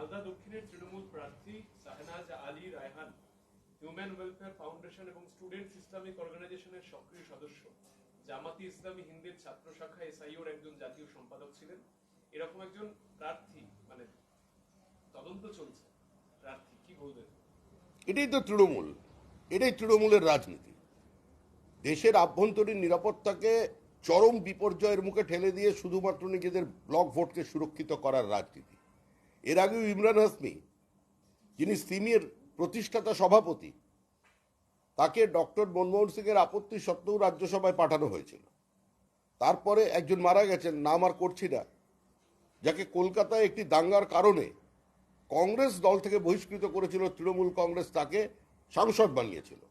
মালদা দক্ষিণের তৃণমূল প্রার্থী Shahnaz Ali Raihan, human welfare foundation এবং স্টুডেন্টস ইসলামিক অর্গানাইজেশনের সক্রিয় সদস্য। জামাতি ইসলামী হিন্দের ছাত্র শাখা এসআইওর একজন জাতীয় সম্পাদক ছিলেন। এরকম একজন প্রার্থী মানে তদন্ত চলছে। প্রার্থী, কি বলবেন? এটাই তো তৃণমূল। এটাই তৃণমূলের রাজনীতি। দেশের আভ্যন্তরীণ নিরাপত্তাকে চরম বিপর্যয়ের মুখে ঠেলে দিয়ে শুধুমাত্র নিজেদের ব্লক ভোটকে সুরক্ষিত করার রাজনীতি। এর আগেও ইমরান হাসমি যিনি সিমির প্রতিষ্ঠাতা সভাপতি, তাকে ডক্টর মনমোহন সিংয়ের আপত্তি সত্ত্বেও রাজ্যসভায় পাঠানো হয়েছিল। তারপরে একজন মারা গেছেন, নাম আর করছি না, যাকে কলকাতায় একটি দাঙ্গার কারণে কংগ্রেস দল থেকে বহিষ্কৃত করেছিল, তৃণমূল কংগ্রেস তাকে সাংসদ বানিয়েছিল।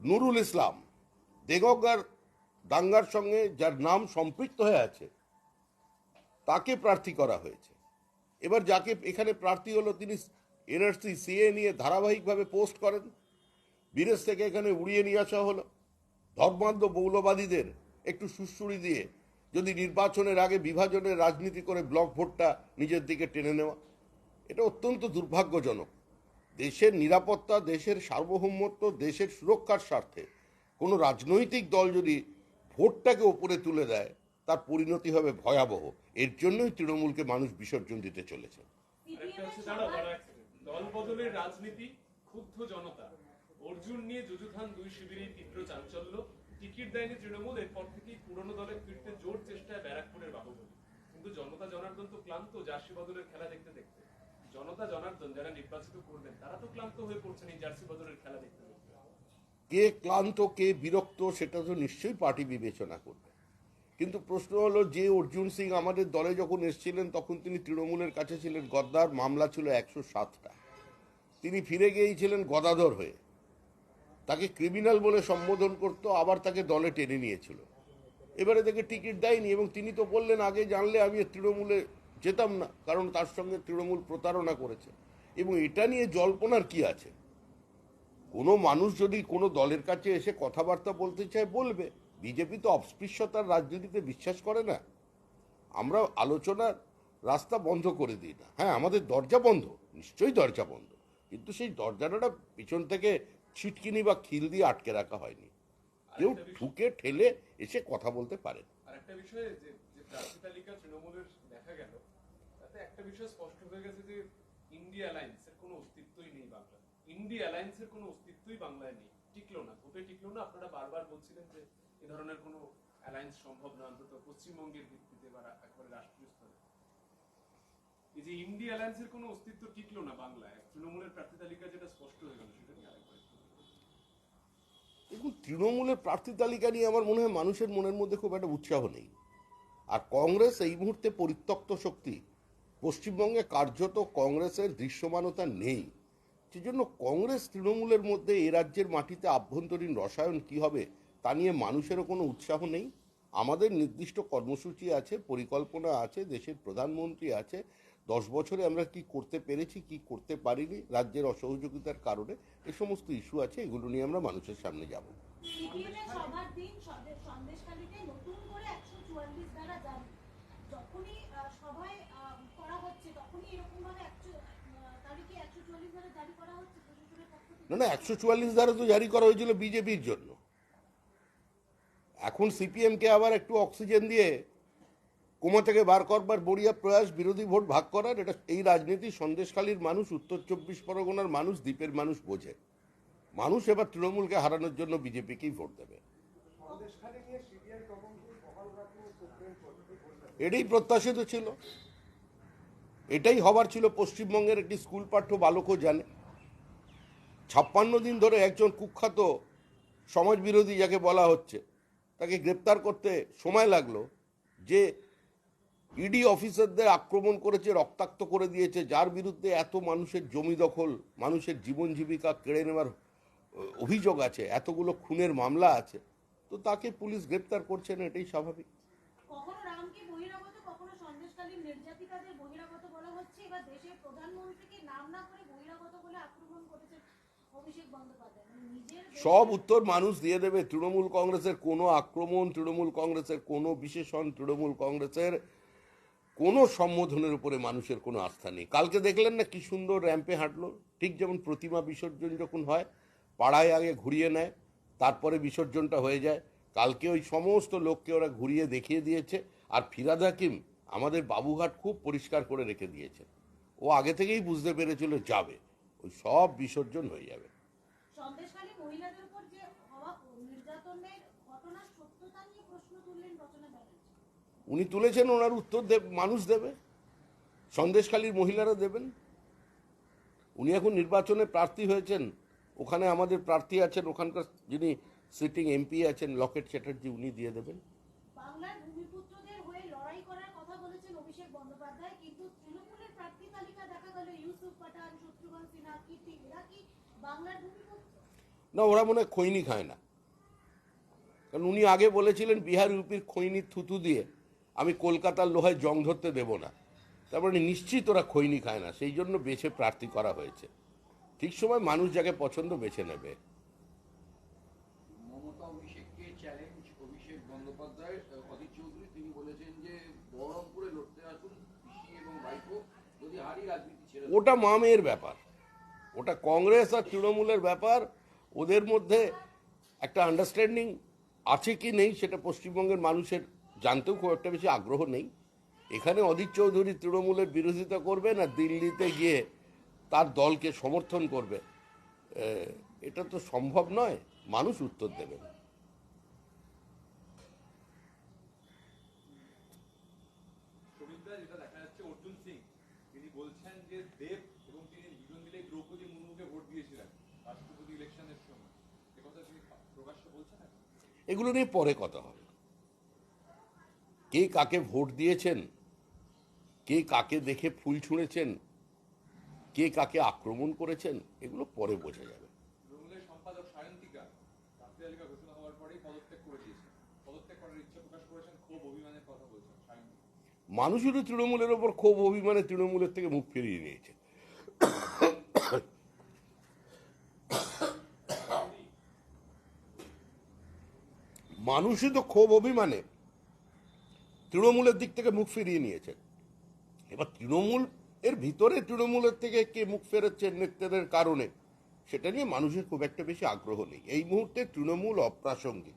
নুরুল ইসলাম দেগঙ্গার দাঙ্গার সঙ্গে যার নাম সম্পৃক্ত হয়ে আছে তাকে প্রার্থী করা হয়েছে। এবার যাকে এখানে প্রার্থী হলো তিনি এনআরসি, সিএ নিয়ে ধারাবাহিকভাবে পোস্ট করেন। বিদেশ থেকে এখানে উড়িয়ে নিয়ে আসা হলো। ধর্মান্ধ মৌলবাদীদের একটু সুশ্রুড়ি দিয়ে যদি নির্বাচনের আগে বিভাজনের রাজনীতি করে ব্লক ভোটটা নিজের দিকে টেনে নেওয়া, এটা অত্যন্ত দুর্ভাগ্যজনক। দেশের নিরাপত্তা, দেশের সার্বভৌমত্ব, দেশের সুরক্ষার স্বার্থে কোনো রাজনৈতিক দল যদি ভোটটাকে ওপরে তুলে দেয় তার পরিণতি হবে ভয়াবহ। এর জন্যই তৃণমূলকে মানুষ বিসর্জন দিতে চলেছে। দল বদলের রাজনীতি ক্ষুব্ধ জনতা। অর্জুন নিয়ে যুযুধান দুই তীব্র চাঞ্চল্য। টিকিট দেয়নি তৃণমূল এরপর থেকেই পুরনো দলে ফিরতে জোর চেষ্টায় ব্যারাকপুরের বাহুবলী। কিন্তু জনতা জনার্দন তো ক্লান্ত জার্সি বদলের খেলা দেখতে দেখতে। জনতা জনার্দন যারা নির্বাচিত করবেন তারা তো ক্লান্ত হয়ে পড়ছেন এই জার্সি বদলের খেলা দেখতে দেখতে। কে ক্লান্ত কে বিরক্ত সেটা তো নিশ্চয়ই পার্টি বিবেচনা করবে। কিন্তু প্রশ্ন হলো, যে অর্জুন সিং আমাদের দলে যখন এসেছিলেন, তখন তিনি তৃণমূলের কাছে ছিলেন। গদ্দার, মামলা ছিল একশো সাতটা। তিনি ফিরে গিয়েছিলেন গদাধর হয়ে। তাকে ক্রিমিনাল বলে সম্বোধন করত, আবার তাকে দলে টেনে নিয়েছিল। এবারে তাকে টিকিট দেয়নি এবং তিনি তো বললেন, আগে জানলে আমি তৃণমূলে যেতাম না, কারণ তার সঙ্গে তৃণমূল প্রতারণা করেছে। এবং এটা নিয়ে জল্পনার কি আছে? কোনো মানুষ যদি কোনো দলের কাছে এসে কথাবার্তা বলতে চায়, বলবে। বিজেপি তো অস্পৃশ্যতার রাজনীতিতে বিশ্বাস করে না। আমরা আলোচনার রাস্তা বন্ধ করে দিই না। হ্যাঁ আমাদের দরজা বন্ধ নিশ্চয়ই দরজা বন্ধ। কিন্তু সেই দরজাটা পিছন থেকে ছিটকিনি বা খিল দিয়ে আটকে রাখা হয়নি। কেউ ঢুকে ঠেলে এসে কথা বলতে পারে আর একটা বিষয়ে যে যে প্রার্থী তালিকা তৃণমূলের দেখা গেল তাতে একটা বিষয় স্পষ্ট হয়ে গেছে যে ইন্ডিয়া অ্যালায়েন্সের কোনো অস্তিত্বই নেই বাংলায়। ইন্ডিয়া অ্যালায়েন্সের কোনো অস্তিত্বই বাংলায় নেই। টিকলো না ভোটে টিকলো না। আপনারা বারবার বলছিলেন যে এ ধরনের কোনো অ্যালায়েন্স সম্ভব অন্তত পশ্চিমবঙ্গের ভিত্তিতে বা একেবারে রাষ্ট্রীয় স্তরে। এই যে কোনো অস্তিত্ব টিকলো না বাংলায় তৃণমূলের প্রার্থী তালিকা যেটা স্পষ্ট হয়ে গেল, সেটা নিয়ে আরেকবার দেখুন, তৃণমূলের প্রার্থী তালিকা নিয়ে আমার মনে হয় মানুষের মনের মধ্যে খুব একটা উৎসাহ নেই। আর কংগ্রেস এই মুহূর্তে পরিত্যক্ত শক্তি। পশ্চিমবঙ্গে কার্যত কংগ্রেসের দৃশ্যমানতা নেই। সেজন্য কংগ্রেস তৃণমূলের মধ্যে এ রাজ্যের মাটিতে আভ্যন্তরীণ রসায়ন কি হবে তা নিয়ে মানুষেরও কোনো উৎসাহ নেই। আমাদের নির্দিষ্ট কর্মসূচি আছে পরিকল্পনা আছে দেশের প্রধানমন্ত্রী আছে। দশ বছরে আমরা কি করতে পেরেছি কি করতে পারিনি রাজ্যের অসহযোগিতার কারণে এ সমস্ত ইস্যু আছে এগুলো নিয়ে আমরা মানুষের সামনে যাব। না না একশো চুয়াল্লিশ ধারা তো জারি করা হয়েছিল বিজেপির জন্য। এখন সিপিএমকে আবার একটু অক্সিজেন দিয়ে কোমা থেকে বার করবার বড়িয়া প্রয়াস বিরোধী ভোট ভাগ করার এটা এই রাজনীতি সন্দেশখালীর মানুষ উত্তর চব্বিশ পরগনার মানুষ দ্বীপের মানুষ বোঝে। মানুষ এবার তৃণমূলকে হারানোর জন্য বিজেপিকেই ভোট দেবে। এটাই প্রত্যাশিত ছিল। এটাই হবার ছিল। পশ্চিমবঙ্গের একটি স্কুল পাঠ্য বালকও জানে। ছাপ্পান্ন দিন ধরে একজন কুখ্যাত সমাজবিরোধী যাকে বলা হচ্ছে তাকে গ্রেপ্তার করতে সময় লাগল, যে ইডি অফিসারদের আক্রমণ করেছে, রক্তাক্ত করে দিয়েছে, যার বিরুদ্ধে এত মানুষের জমি দখল, মানুষের জীবন জীবিকা কেড়ে নেওয়ার অভিযোগ আছে, এতগুলো খুনের মামলা আছে, তো তাকে পুলিশ গ্রেপ্তার করছে না, এটাই স্বাভাবিক। বহিরাগত বলা হচ্ছে দেশের প্রধানমন্ত্রীকে নাম না করে বহিরাগত বলে আক্রমণ করেছেন সব উত্তর মানুষ দিয়ে দেবে। তৃণমূল কংগ্রেসের কোনো আক্রমণ, তৃণমূল কংগ্রেসের কোনো বিশেষণ, তৃণমূল কংগ্রেসের কোনো সম্বোধনের উপরে মানুষের কোনো আস্থা নেই। কালকে দেখলেন না কি সুন্দর র্যাম্পে হাঁটলো? ঠিক যেমন প্রতিমা বিসর্জন যখন হয়, পাড়ায় আগে ঘুরিয়ে নেয়, তারপরে বিসর্জনটা হয়ে যায়। কালকে ওই সমস্ত লোককে ওরা ঘুরিয়ে দেখিয়ে দিয়েছে। আর ফিরাদ হাকিম আমাদের বাবুঘাট খুব পরিষ্কার করে রেখে দিয়েছে। ও আগে থেকেই বুঝতে পেরেছিল যাবে। ওই সব বিসর্জন হয়ে যাবে। উনি তুলেছেন ওনার উত্তর দেব মানুষ দেবে সন্দেশখালীর মহিলারা দেবেন। উনি এখন নির্বাচনে প্রার্থী হয়েছেন ওখানে আমাদের প্রার্থী আছেন ওখানকার যিনি সিটিং এমপি আছেন লকেট চ্যাটার্জি উনি দিয়ে দেবেন বাংলার ভূমিপুত্রদের হয়ে লড়াই করার কথা বলেছেন অভিষেক বন্দ্যোপাধ্যায় কিন্তু তৃণমূলের প্রার্থী তালিকা দেখা গেল ইউসুফ পাঠান শত্রুঘ্ন সিনহা কীর্তি এরা কি বাংলার ভূমিপুত্র না ওরা মনে হয় খৈনি খায় না। কারণ উনি আগে বলেছিলেন বিহার ইউপির খৈনি থুতু দিয়ে আমি কলকাতার লোহায় জং ধরতে দেব না। তার মানে নিশ্চিত ওরা খৈনি খায় না সেই জন্য বেছে প্রার্থী করা হয়েছে। ঠিক সময় মানুষ যাকে পছন্দ বেছে নেবে। মমতা অভিষেককে চ্যালেঞ্জ অভিষেক বন্দ্যোপাধ্যায় আহ, অধীর চৌধুরী তিনি বলেছেন যে বহরমপুরে লড়তে আসুন পিসি এবং ভাইপো যদি হারি রাজনীতি ছেড়ে দেন। ওটা মা মেয়ের ব্যাপার। ওটা কংগ্রেস আর তৃণমূলের ব্যাপার, ওদের মধ্যে একটা আন্ডারস্ট্যান্ডিং আছে কি নেই সেটা পশ্চিমবঙ্গের মানুষের জানতেও খুব একটা বেশি আগ্রহ নেই। এখানে অধীর চৌধুরী তৃণমূলের বিরোধিতা করবে না, দিল্লিতে গিয়ে তার দলকে সমর্থন করবে। এটা তো সম্ভব নয়, মানুষ উত্তর দেবেন সুবিধা যেটা দেখা যাচ্ছে অর্জুন সিং তিনি বলছেন যে দেব এবং তিনি দুজন মিলে দ্রৌপদী মুর্মুকে ভোট দিয়েছিলেন রাষ্ট্রপতি ইলেকশনের সময়। কথা তিনি প্রকাশ্যে বলছেন এগুলো নিয়ে পরে কথা হবে। কে কাকে ভোট দিয়েছেন? কে কাকে দেখে ফুল ছুঁড়েছেন? কে কাকে আক্রমণ করেছেন? এগুলো পরে বোঝা যাবে। তৃণমূলের সম্পাদক সায়ন্তিকা তালিকা ঘোষণা হওয়ার পরেই পদত্যাগ করে দিয়েছেন। পদত্যাগ করার ইচ্ছা প্রকাশ করেছেন খুব অভিমানের কথা বলছেন মানুষেরও তৃণমূলের ওপর ক্ষোভ অভিমানে তৃণমূলের থেকে মুখ ফিরিয়ে নিয়েছে। মানুষই তো ক্ষোভ অভিমানে। তৃণমূলের দিক থেকে মুখ ফিরিয়ে নিয়েছে। এবার তৃণমূল এর ভিতরে তৃণমূলের থেকে কে মুখ ফেরাচ্ছেন নেতৃত্বের কারণে, সেটা নিয়ে মানুষের খুব একটা বেশি আগ্রহ নেই। এই মুহূর্তে তৃণমূল অপ্রাসঙ্গিক।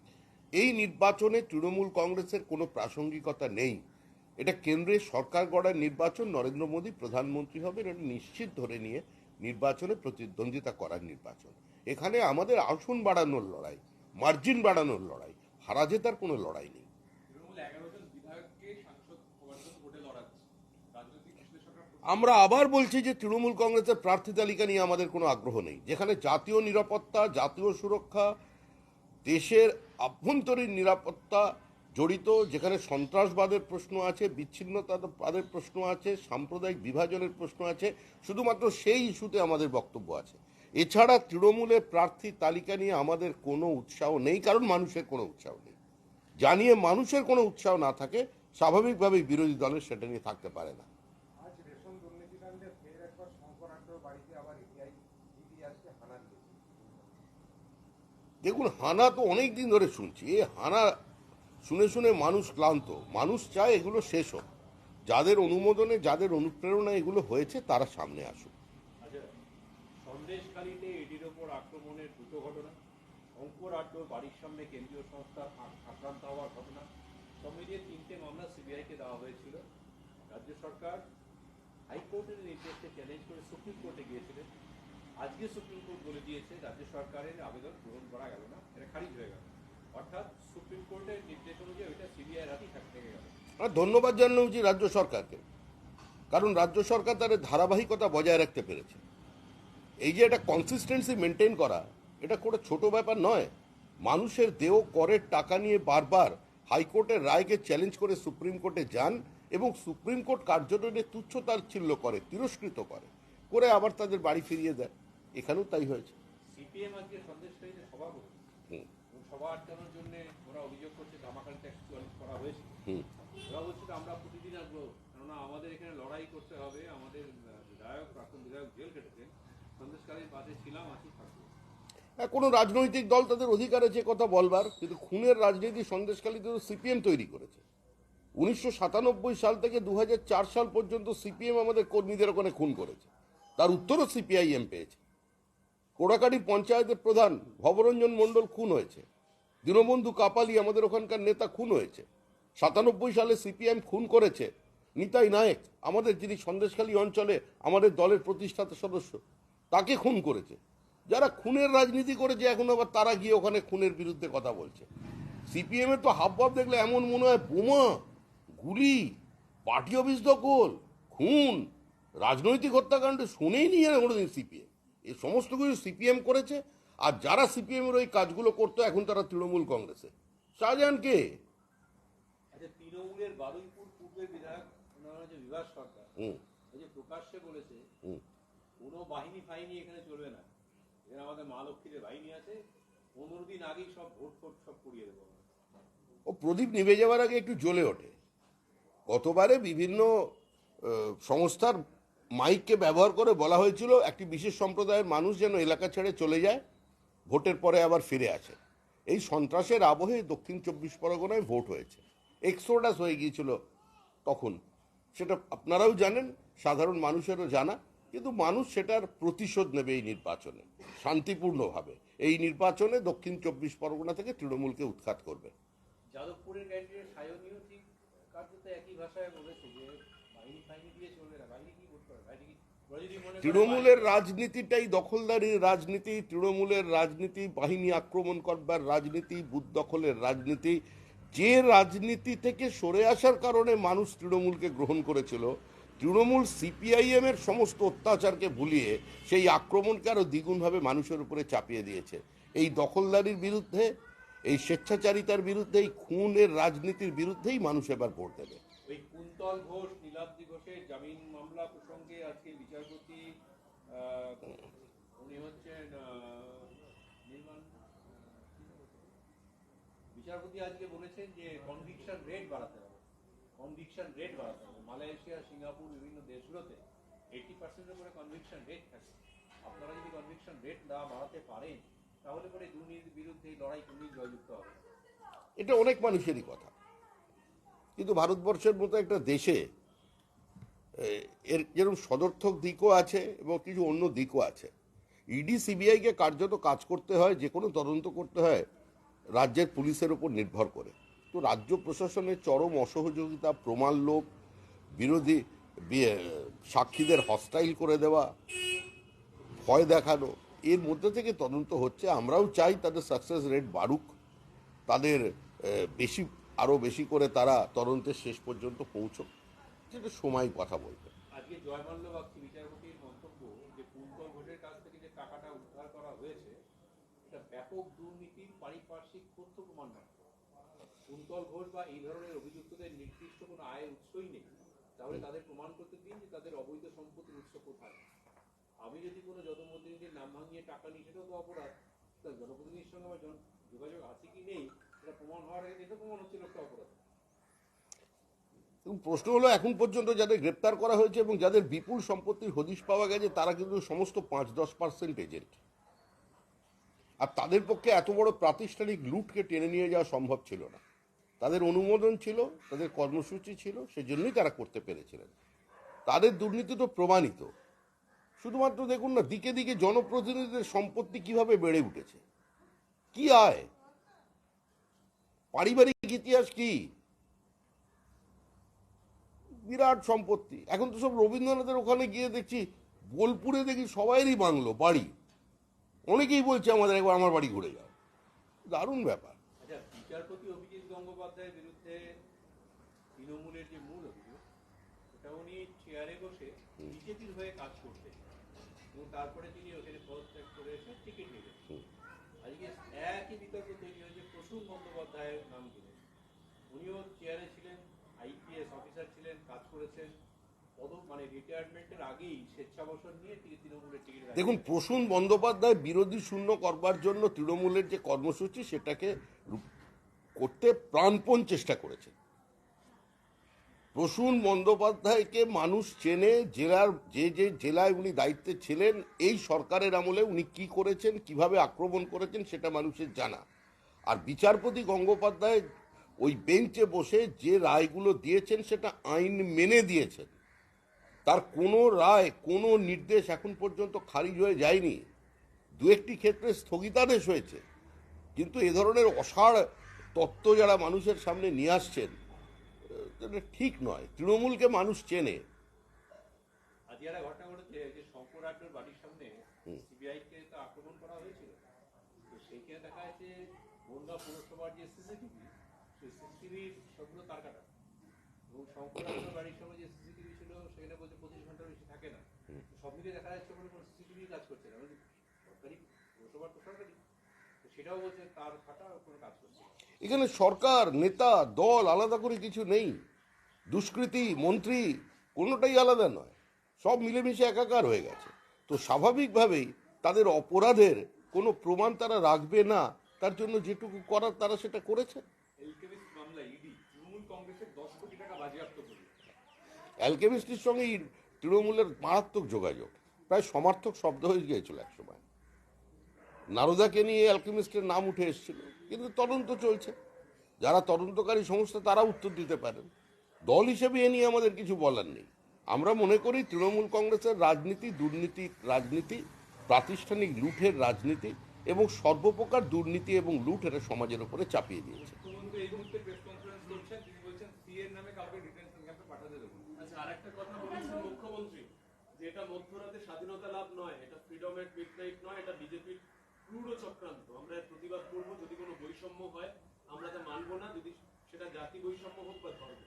এই নির্বাচনে তৃণমূল কংগ্রেসের কোনো প্রাসঙ্গিকতা নেই। এটা কেন্দ্রের সরকার গড়ার নির্বাচন, নরেন্দ্র মোদী প্রধানমন্ত্রী হবেন, এটা নিশ্চিত ধরে নিয়ে নির্বাচনে প্রতিদ্বন্দ্বিতা করার নির্বাচন। এখানে আমাদের আসন বাড়ানোর লড়াই মার্জিন বাড়ানোর লড়াই। হারা জেতার কোনো লড়াই নেই। আমরা আবার বলছি যে তৃণমূল কংগ্রেসের প্রার্থী তালিকা নিয়ে আমাদের কোনো আগ্রহ নেই। যেখানে জাতীয় নিরাপত্তা, জাতীয় সুরক্ষা, দেশের আভ্যন্তরীণ নিরাপত্তা জড়িত, যেখানে সন্ত্রাসবাদের প্রশ্ন আছে, বিচ্ছিন্নতাবাদের প্রশ্ন আছে, সাম্প্রদায়িক বিভাজনের প্রশ্ন আছে, শুধুমাত্র সেই ইস্যুতে আমাদের বক্তব্য আছে। এছাড়া তৃণমূলের প্রার্থী তালিকা নিয়ে আমাদের কোনো উৎসাহ নেই কারণ মানুষের কোনো উৎসাহ নেই। জানিয়ে মানুষের কোনো উৎসাহ না থাকে স্বাভাবিকভাবেই বিরোধী দলের সেটা নিয়ে থাকতে পারে না। দেখুন হানা তো অনেক দিন ধরে শুনছি। এই হানা শুনে শুনে মানুষ ক্লান্ত। মানুষ চায় এগুলো শেষ হোক। যাদের অনুমোদনে যাদের অনুপ্রেরণা এগুলো হয়েছে তারা সামনে আসুক। আড্ডোর বাড়ির সামনে কেন্দ্রীয় সংস্থা আ- আক্রান্ত হওয়ার ঘটনা সব মিলিয়ে তিনটে মামলা সিবিআইকে দেওয়া হয়েছিল। রাজ্য সরকার হাইকোর্টের নির্দেশকে চ্যালেঞ্জ করে সুপ্রিম কোর্টে গিয়েছিলেন। আজকে সুপ্রিম কোর্ট বলে দিয়েছে, রাজ্য সরকারের আবেদন গ্রহণ করা গেল না, এটা খারিজ হয়ে গেল। অর্থাৎ সুপ্রিম কোর্টের নির্দেশ অনুযায়ী ওইটা সিবিআই হাতেই থাক- থেকে গেল। ধন্যবাদ জানানো উচিত রাজ্য সরকারকে, কারণ রাজ্য সরকার তার ধারাবাহিকতা বজায় রাখতে পেরেছে। এই যে একটা কনসিস্টেন্সি মেনটেন করা এটা কোনো ছোট ব্যাপার নয়। মানুষের দেহ করের টাকা নিয়ে বারবার হাইকোর্টের রায়কে চ্যালেঞ্জ করে সুপ্রিম কোর্টে যান এবং সুপ্রিম কোর্ট তুচ্ছ তাচ্ছিল্য করে তিরস্কৃত করে। করে আবার তাদের বাড়ি ফিরিয়ে দেয়। এখানেও তাই হয়েছে। আমাদের এখানে লড়াই করতে হবে। আমাদের বিধায়ক প্রাক্তন বিধায়ক জেল কেটেছেন সন্দেশকারীর পাশে ছিলাম আছি কোনো রাজনৈতিক দল তাদের অধিকার আছে কথা বলবার, কিন্তু খুনের রাজনীতি সন্দেশকালীতে সিপিএম তৈরি করেছে। উনিশশো সাতানব্বই সাল থেকে দুহাজার চার সাল পর্যন্ত সিপিএম আমাদের কর্মীদের ওখানে খুন করেছে। তার উত্তরও সিপিআইএম পেয়েছে। কোড়াকাটি পঞ্চায়েতের প্রধান ভবরঞ্জন মণ্ডল খুন হয়েছে। দীনবন্ধু কাপালি আমাদের ওখানকার নেতা খুন হয়েছে। সাতানব্বই সালে সিপিএম খুন করেছে নিতাই নায়েক, আমাদের যিনি সন্দেশখালী অঞ্চলে আমাদের দলের প্রতিষ্ঠাতা সদস্য, তাকে খুন করেছে। যারা খুনের রাজনীতি করেছে এখন আবার তারা গিয়ে ওখানে খুনের বিরুদ্ধে কথা বলছে। সিপিএম এর তো হাবভাব দেখলে এমন মনে হয় বোমা গুলি পার্টি অফিস দখল খুন রাজনৈতিক হত্যাকাণ্ড শুনেই নিয়ে কোনোদিন সিপিএম। এই সমস্ত কিছু সিপিএম করেছে আর যারা সিপিএমের ওই কাজগুলো করতো এখন তারা তৃণমূল কংগ্রেসে। শাহজাহান কে? আচ্ছা তৃণমূলের বারুইপুর পূর্বের বিধায়ক বিভাস সরকার। প্রকাশ্যে বলেছে কোনো বাহিনী ফাহিনী এখানে চলবে না। ও প্রদীপ নিভে যাওয়ার আগে একটু জ্বলে ওঠে। গতবারে বিভিন্ন সংস্থার মাইককে ব্যবহার করে বলা হয়েছিল, একটি বিশেষ সম্প্রদায়ের মানুষ যেন এলাকা ছেড়ে চলে যায়, ভোটের পরে আবার ফিরে আসে। এই সন্ত্রাসের আবহে দক্ষিণ চব্বিশ পরগনায় ভোট হয়েছে। এক্সোডাস হয়ে গিয়েছিল তখন। সেটা আপনারাও জানেন, সাধারণ মানুষেরও জানা। কিন্তু মানুষ সেটার প্রতিশোধ নেবে এই নির্বাচনে শান্তিপূর্ণভাবে। এই নির্বাচনে দক্ষিণ চব্বিশ পরগনা থেকে তৃণমূলকে উৎখাত করবে। যাদবপুরের ক্যান্ডিডেট সায়নীয় ঠিক কার্যত একই ভাষায় বলেছে যে তৃণমূলের রাজনীতিটাই দখলদারির রাজনীতি তৃণমূলের রাজনীতি বাহিনী আক্রমণ করবার রাজনীতি বুথ দখলের রাজনীতি। যে রাজনীতি থেকে সরে আসার কারণে মানুষ তৃণমূলকে গ্রহণ করেছিল তৃণমূল সিপিআইএম এর সমস্ত অত্যাচারকে ভুলিয়ে সেই আক্রমণকে আরও দ্বিগুণভাবে মানুষের উপরে চাপিয়ে দিয়েছে। এই দখলদারির বিরুদ্ধে, এই স্বেচ্ছাচারিতার বিরুদ্ধে, এই খুনের রাজনীতির বিরুদ্ধেই মানুষ এবার ভোট দেবে। বিচারপতি আজকে বলেছেন যে কনভিকশন রেট বাড়াতে হবে। কনভিকশন রেট বাড়াতে হবে। মালয়েশিয়া, সিঙ্গাপুর, বিভিন্ন দেশগুলোতে এইটি পার্সেন্টের করে কনভিকশন রেট থাকে আপনারা যদি কনভিকশন রেট না বাড়াতে পারেন, তাহলে পরে দুর্নীতির বিরুদ্ধে লড়াই কোনদিন জয়যুক্ত হবে। এটা অনেক মানুষেরই কথা। কিন্তু ভারতবর্ষের মতো একটা দেশে এর যেরকম সদর্থক দিকও আছে এবং কিছু অন্য দিকও আছে। ইডি সিবিআইকে কার্যত কাজ করতে হয়, যে কোনো তদন্ত করতে হয়, রাজ্যের পুলিশের উপর নির্ভর করে। তো রাজ্য প্রশাসনের চরম অসহযোগিতা, প্রমাণ লোভ, বিরোধী সাক্ষীদের হস্টাইল করে দেওয়া, ভয় দেখানো, এর মধ্যে থেকে তদন্ত হচ্ছে। আমরাও চাই তাদের সাকসেস রেট বাড়ুক। তাদের বেশি আরও বেশি করে তারা তদন্তের শেষ পর্যন্ত পৌঁছক। যেটা সময় কথা বলবে। ব্যাপক দুর্নীতির পারিপার্শ্বিক তথ্য প্রমাণ কুন্তল ঘোষ বা এই ধরনের অভিযুক্তদের নির্দিষ্ট কোনো আয়ের উৎসই নেই। তাহলে তাদের প্রমাণ করতে দিন যে তাদের অবৈধ সম্পত্তির উৎস কোথায়। আমি যদি কোনো জনপ্রতিনিধির নাম ভাঙিয়ে টাকা নিই সেটাও তো অপরাধ তা জনপ্রতিনিধির সঙ্গে আমার যোগাযোগ আছে কি নেই সেটা প্রমাণ হওয়ার আগে এটা প্রমাণ হচ্ছে একটা অপরাধ। এবং প্রশ্ন হলো এখন পর্যন্ত যাদের গ্রেপ্তার করা হয়েছে এবং যাদের বিপুল সম্পত্তির হদিশ পাওয়া গেছে তারা কিন্তু সমস্ত পাঁচ দশ পার্সেন্ট এজেন্ট। আর তাদের পক্ষে এত বড় প্রাতিষ্ঠানিক লুটকে টেনে নিয়ে যাওয়া সম্ভব ছিল না। তাদের অনুমোদন ছিল, তাদের কর্মসূচি ছিল, সেজন্যই তারা করতে পেরেছিলেন। তাদের দুর্নীতি তো প্রমাণিত। শুধুমাত্র দেখুন না, দিকে দিকে জনপ্রতিনিধিদের সম্পত্তি কীভাবে বেড়ে উঠেছে। কি আয়? পারিবারিক ইতিহাস কি? বিরাট সম্পত্তি। এখন তো সব রবীন্দ্রনাথের ওখানে গিয়ে দেখছি, বোলপুরে দেখি সবাইরই বাংলো, বাড়ি। অনেকেই বলছে, আমাদের একবার আমার বাড়ি ঘুরে যাও। দারুণ ব্যাপার। গঙ্গোপাধ্যায়ের বিরুদ্ধে তৃণমূলের যে মূল অভিযোগ সেটা উনি চেয়ারে বসে বিজেপির হয়ে কাজ করতেন এবং তারপরে তিনি ওখানে পদত্যাগ করে এসে টিকিট নিলেন। আজকে একই বিতর্ক তৈরি হয়েছে প্রসূন বন্দ্যোপাধ্যায়ের নাম করে উনিও চেয়ারে ছিলেন আইপিএস অফিসার ছিলেন কাজ করেছেন। মানে রিটায়ারমেন্টের আগেই স্বেচ্ছাবসর নিয়ে তিনি তৃণমূলের টিকিট দেখুন প্রসূন বন্দ্যোপাধ্যায় বিরোধী শূন্য করবার জন্য তৃণমূলের যে কর্মসূচি সেটাকে করতে প্রাণপণ চেষ্টা করেছে প্রসূন বন্দ্যোপাধ্যায়কে মানুষ চেনে, জেলার যে যে জেলায় উনি দায়িত্বে ছিলেন, এই সরকারের আমলে উনি কি করেছেন, কীভাবে আক্রমণ করেছেন সেটা মানুষের জানা। আর বিচারপতি গঙ্গোপাধ্যায় ওই বেঞ্চে বসে যে রায়গুলো দিয়েছেন, সেটা আইন মেনে দিয়েছেন। তার কোনো রায়, কোনো নির্দেশ এখন পর্যন্ত খারিজ হয়ে যায়নি। দু একটি ক্ষেত্রে স্থগিতাদেশ হয়েছে। কিন্তু এ ধরনের অসাড় তত্ত্ব যারা মানুষের সামনে নিয়ে আসছেন ঠিক নয়। তৃণমূলকে মানুষ চেনে। আজকে ঘটনা ঘটেছে যে শঙ্কর আড্ডর বাড়ির সামনে সিবিআই কে আক্রমণ করা হয়েছিল। তো সেইখানে দেখা যাচ্ছে সিসিটিভি সব মিলিয়ে দেখা যাচ্ছে কাজ করছে না। মানে সরকারি সেটাও বলছে তার কাটা কোনো কাজ করছে না। এখানে সরকার নেতা দল আলাদা করে কিছু নেই। দুষ্কৃতি মন্ত্রী কোনোটাই আলাদা নয়। সব মিলেমিশে একাকার হয়ে গেছে। তো স্বাভাবিকভাবেই তাদের অপরাধের কোনো প্রমাণ তারা রাখবে না তার জন্য যেটুকু করার তারা সেটা করেছে। অ্যালকেমিস্ট্রির সঙ্গে তৃণমূলের মারাত্মক যোগাযোগ। প্রায় সমার্থক শব্দ হয়ে গিয়েছিল একসময়। নারদাকে নিয়ে অ্যালকেমিস্টের নাম উঠে এসেছিল। কিন্তু তদন্ত চলছে। যারা তদন্তকারী সংস্থা তারা উত্তর দিতে পারেন। দল হিসেবে এ নিয়ে আমাদের কিছু বলার নেই। আমরা মনে করি তৃণমূল কংগ্রেসের রাজনীতি দুর্নীতি রাজনীতি প্রাতিষ্ঠানিক লুঠের রাজনীতি এবং সর্বপ্রকার দুর্নীতি এবং লুট এরা সমাজের উপরে চাপিয়ে দিয়েছে। মুখ্যমন্ত্রী এই মুহূর্তে প্রেস কনফারেন্স করছেন। তিনি বলছেন সি এর নামে কাউকে ডিটেনশন ক্যাম্পে পাঠাতে দেবো আচ্ছা আরেকটা কথা বলেছেন মুখ্যমন্ত্রী। যে এটা মধ্যরাতে স্বাধীনতা লাভ নয় এটা ফ্রিডম এট মিডনাইট নয় এটা বিজেপির ক্রূর চক্রান্ত আমরা প্রতিবাদ করব যদি কোনো বৈষম্য হয়, আমরা তা মানব না, যদি সেটা জাতি বৈষম্য হোক বা ধর্ম।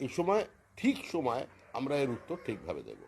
এই সময়, ঠিক সময় আমরা এর উত্তর ঠিকভাবে দেবো।